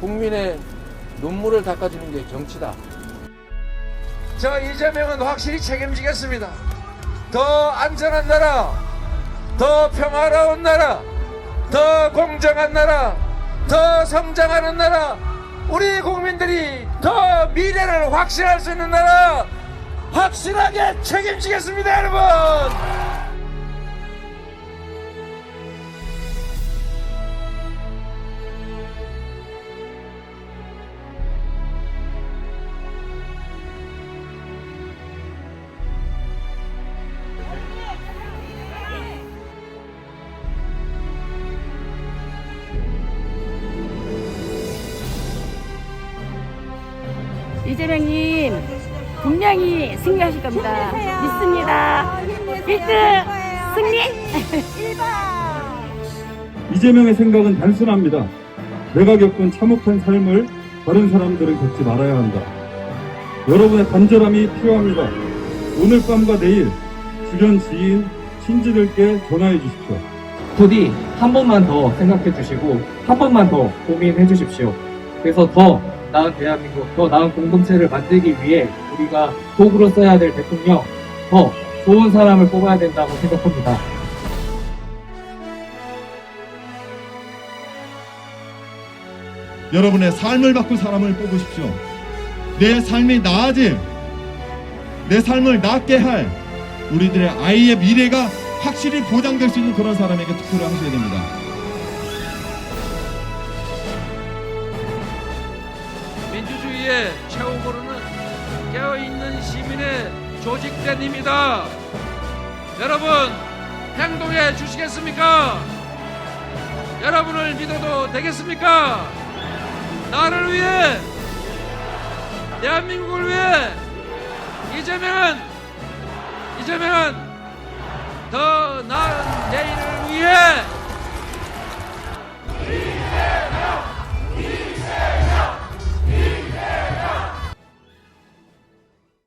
국민의 눈물을 닦아주는 게 정치다. 저 이재명은 확실히 책임지겠습니다. 더 안전한 나라, 더 평화로운 나라, 더 공정한 나라, 더 성장하는 나라, 우리 국민들이 더 미래를 확신할 수 있는 나라, 확실하게 책임지겠습니다, 여러분! 이재명님 분명히 승리하실 겁니다. 믿습니다. 1등 승리! 이재명의 생각은 단순합니다. 내가 겪은 참혹한 삶을 다른 사람들은 겪지 말아야 한다. 여러분의 간절함이 필요합니다. 오늘 밤과 내일 주변 지인, 친지들께 전화해 주십시오. 부디 한 번만 더 생각해 주시고 한 번만 더 고민해 주십시오. 그래서 더 나은 대한민국, 더 나은 공동체를 만들기 위해 우리가 도구로 써야 될 대통령, 더 좋은 사람을 뽑아야 된다고 생각합니다. 여러분의 삶을 바꿀 사람을 뽑으십시오. 내 삶이 나아질, 내 삶을 낫게 할 우리들의 아이의 미래가 확실히 보장될 수 있는 그런 사람에게 투표를 하셔야 됩니다. 민주주의의 최후보로는 깨어있는 시민의 조직된 힘이다. 여러분, 행동해 주시겠습니까? 여러분을 믿어도 되겠습니까? 나를 위해, 대한민국을 위해, 이재명은, 이재명은 더 나은